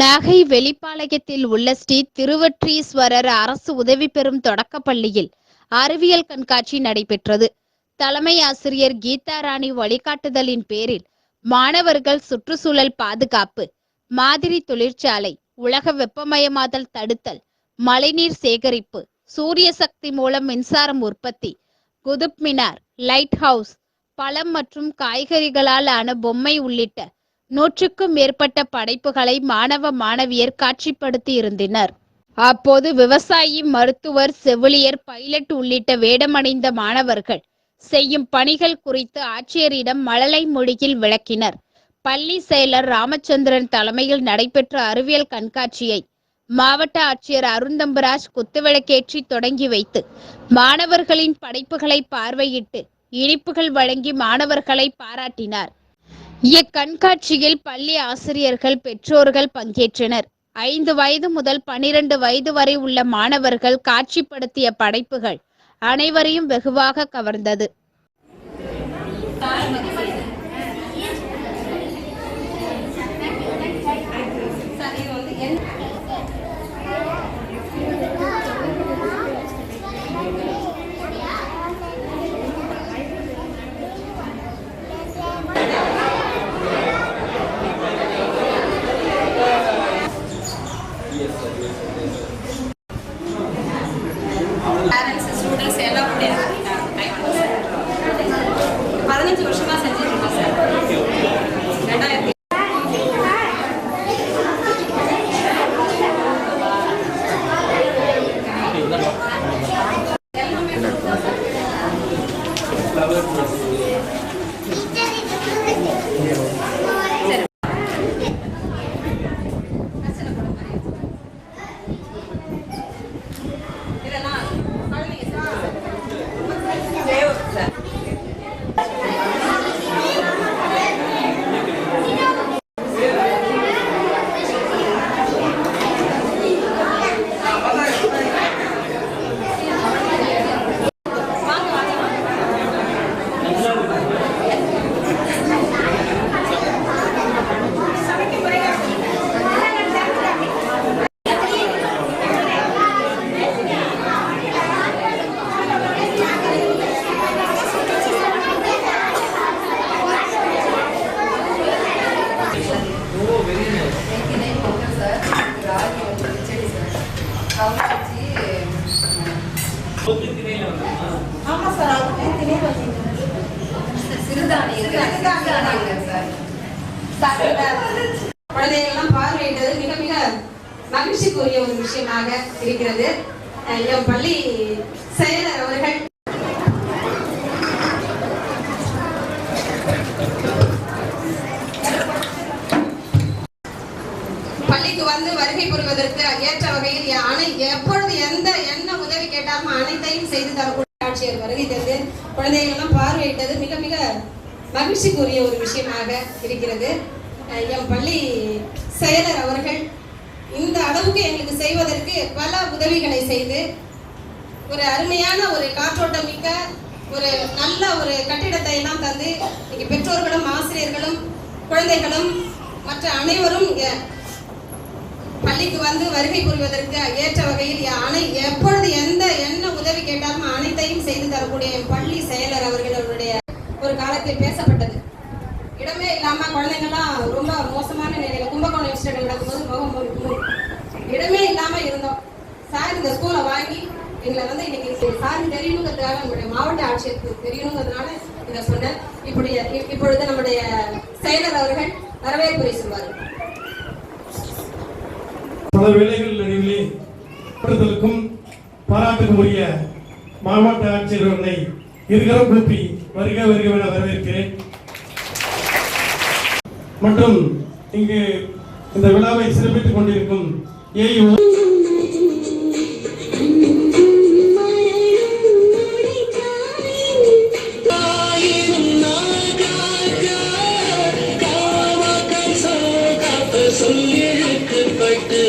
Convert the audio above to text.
நாகை வெளிப்பாளையத்தில் உள்ள ஸ்ரீ திருவற்றீஸ்வரர் அரசு உதவி பெறும் தொடக்கப்பள்ளியில் அறிவியல் கண்காட்சி நடைபெற்றது. தலைமை ஆசிரியர் கீதா ராணி வழிகாட்டுதலின் பேரில் மாணவர்கள் சுற்றுச்சூழல் பாதுகாப்பு மாதிரி தொழிற்சாலை உலக வெப்பமயமாதல் தடுத்தல் மழைநீர் சேகரிப்பு சூரிய சக்தி மூலம் மின்சாரம் உற்பத்தி குதுப் மினார் லைட் ஹவுஸ் பழம் மற்றும் காய்கறிகளால் ஆன பொம்மை உள்ளிட்ட நூற்றுக்கும் மேற்பட்ட படைப்புகளை மாணவ மாணவியர் காட்சிப்படுத்தி இருந்தனர். அப்போது விவசாயி மருத்துவர் செவிலியர் பைலட் உள்ளிட்ட வேடமடைந்த மாணவர்கள் செய்யும் பணிகள் குறித்து ஆட்சியரிடம் மழலை மொழியில் விளக்கினர். பள்ளி செயலர் ராமச்சந்திரன் தலைமையில் நடைபெற்ற அறிவியல் கண்காட்சியை மாவட்ட ஆட்சியர் அருந்தம்பராஜ் குத்துவிளக்கேற்றி தொடங்கி வைத்து மாணவர்களின் படைப்புகளை பார்வையிட்டு இனிப்புகள் வழங்கி மாணவர்களை பாராட்டினார். இக்கண்காட்சியில் பள்ளி ஆசிரியர்கள் பெற்றோர்கள் பங்கேற்றனர். ஐந்து வயது முதல் பனிரெண்டு வயது வரை உள்ள மாணவர்கள் காட்சிப்படுத்திய படைப்புகள் அனைவரையும் வெகுவாக கவர்ந்தது. いいじゃん。குழந்தைகள்லாம் பார்வையிட்டது மிக மிக மகிழ்ச்சிக்குரிய ஒரு விஷயமாக இருக்கிறது என் பள்ளி செயலர் அவர்கள் பள்ளிக்கு வந்து வருகை புரிவதற்கு ஏற்ற வகையில் அனை எப்பொழுது எந்த என்ன உதவி கேட்டாலும் அனைத்தையும் செய்து தரக்கூடிய ஆட்சியர் வருகை தந்து குழந்தைகள் எல்லாம் பார்வையிட்டது மிக மிக மகிழ்ச்சிக்குரிய ஒரு விஷயமாக இருக்கிறது. எம் பள்ளி செயலர் அவர்கள் இந்த அளவுக்கு எங்களுக்கு செய்வதற்கு பல உதவிகளை செய்து ஒரு அருமையான ஒரு காற்றோட்டம் மிக்க ஒரு நல்ல ஒரு கட்டிடத்தை எல்லாம் தந்து இங்கே பெற்றோர்களும் ஆசிரியர்களும் குழந்தைகளும் மற்ற அனைவரும் இங்கே பள்ளிக்கு வந்து வருகை புரிவதற்கு ஏற்ற வகையில் அனை எப்பொழுது எந்த என்ன உதவி கேட்டாலும் அனைத்தையும் செய்து தரக்கூடிய பள்ளி செயலர் அவர்களுடைய ஒரு பேசப்பட்டது. இடமே இல்லாம குழந்தைங்கலாம் ரொம்ப மோசமான நிலையில கும்பகோணம் இன்ஸ்டியூட் நடக்கும்போது முகம் மூடி- இடமே இல்லாம இருந்தோம். சார் இந்த ஸ்கூலை வாங்கி எங்களை வந்து இன்னைக்கு சார் தெரியணுங்கிறதுக்காக நம்முடைய மாவட்ட ஆட்சியருக்கு தெரியணுங்கிறதுனால இதை சொன்னேன். இப்படி இப்பொழுது நம்முடைய செயலர் அவர்கள் வரவேற்புரை சொல்வார்கள் பல வேலைகள் நடுவிலே பாராட்டுக்கும் உரிய மாவட்ட ஆட்சியர் அவர்களை இருகரம் கூப்பி வருக வருக என வரவேற்கிறேன். மற்றும் இங்கு இந்த விழாவை சிறப்பித்துக் கொண்டிருக்கும் ஏயு சொல்லிழுக்கப்பட்டு